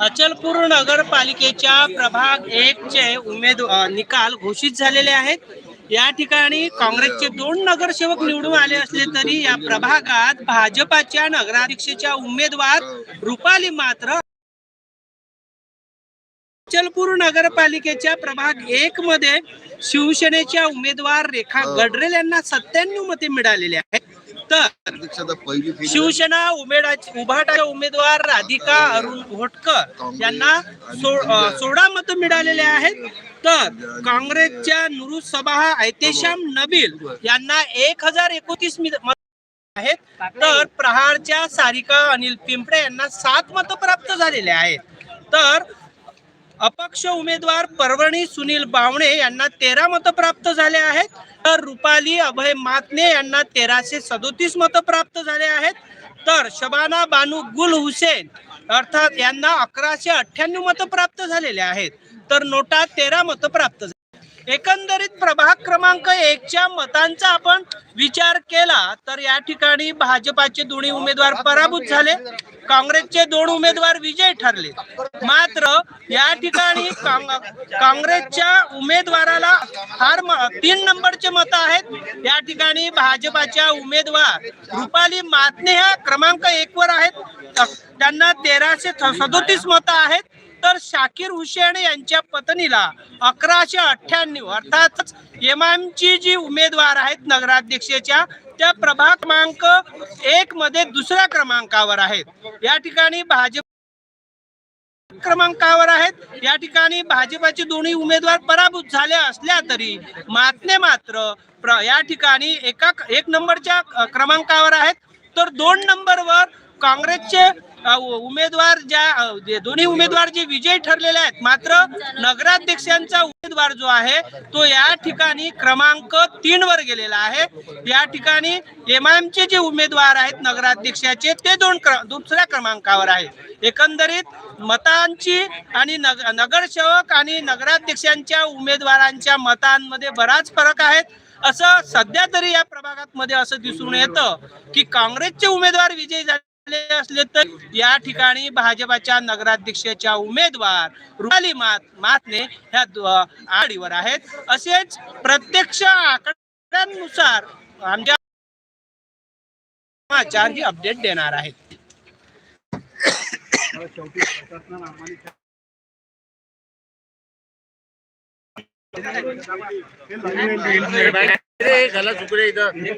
अचलपूर नगरपालिकेच्या प्रभाग एक चे उमेदवार निकाल घोषित झालेले आहेत. या ठिकाणी काँग्रेसचे दोन नगरसेवक निवडून आले असले तरी या प्रभागात भाजपाच्या नगराध्यक्षेच्या उमेदवार रुपाली मात्र अचलपूर नगरपालिकेच्या प्रभाग एक मध्ये शिवसेनेच्या उमेदवार रेखा गडरेल यांना सत्त्याण्णव मते मिळालेली आहेत. तर अध्यक्षता पहिली फेरी शिवसेना उमेडा उभाटाच्या उमेदवार राधिका अरुण घोटकर यांना सोळा मतं मिळालेले आहेत. तर काँग्रेसच्या नुरू सबाहा ऐतेशाम नबील यांना एक हजार एकोतीस मत आहेत. तर प्रहारच्या सारिका अनिल पिंपळे यांना सात मतं प्राप्त झालेले आहेत. तर अपक्ष उमेदवार परभणी सुनील बावणे यांना तेरा मतं प्राप्त झाले आहेत. तर रुपाली अभय मातने यांना तेराशे सदोतीस मतं प्राप्त झाले आहेत. तर शबाना बानू गुल हुसेन अर्थात यांना अकराशे अठ्ठ्याण्णव मतं प्राप्त झालेले आहेत. तर नोटा तेरा मतं प्राप्त एकंदरीत प्रभाग क्रमांक एकच्या मतांचा आपण विचार केला तर या ठिकाणी भाजपाचे दोन्ही उमेदवार पराभूत झाले. काँग्रेसचे दोन उमेदवार विजय ठरले. मात्र या ठिकाणी काँग्रेसच्या उमेदवाराला फार म- तीन नंबरचे मत आहेत. या ठिकाणी भाजपाच्या उमेदवार रुपाली मातने ह्या क्रमांक एक वर आहेत. त्यांना तेराशे सदोतीस मतं आहेत. तर शाकीर हुसेन यांच्या पत्नीला अकराशे अठ्ठ्याण्णव अर्थातच ची जी उमेदवार आहेत नगराध्यक्षेच्या त्या प्रभाग क्रमांक एक मध्ये दुसऱ्या क्रमांकावर आहेत. या ठिकाणी भाजप क्रमांकावर आहेत. या ठिकाणी भाजपाचे दोन्ही उमेदवार पराभूत झाले असल्या तरी मातने मात्र प्र- या ठिकाणी एका एक नंबरच्या क्रमांकावर आहेत. तर दोन नंबरवर काँग्रेसचे उमेदवार ज्या दोन्ही उमेदवार जे विजयी ठरलेले आहेत मात्र नगराध्यक्षांचा उमेदवार जो आहे तो या ठिकाणी क्रमांक तीन वर गेलेला आहे. या ठिकाणी एमआयएमचे जे उमेदवार आहेत नगराध्यक्षाचे ते दोन क्र- दुसऱ्या क्रमांकावर आहेत. एकंदरीत मतांची आणि नग नगरसेवक आणि नगराध्यक्षांच्या उमेदवारांच्या मतांमध्ये बराच फरक आहे. असं सध्या तरी या प्रभागात मध्ये असं दिसून येतं की काँग्रेसचे उमेदवार विजयी झाले असले तर या ठिकाणी भाजपाच्या नगराध्यक्षाच्या उमेदवार रुपाली मात मातने ह्या आडीवर आघाडीवर आहेत. असेच प्रत्यक्ष आकड्यांनुसार आमच्या ही अपडेट देणार आहेत. गला चुकडे इथं.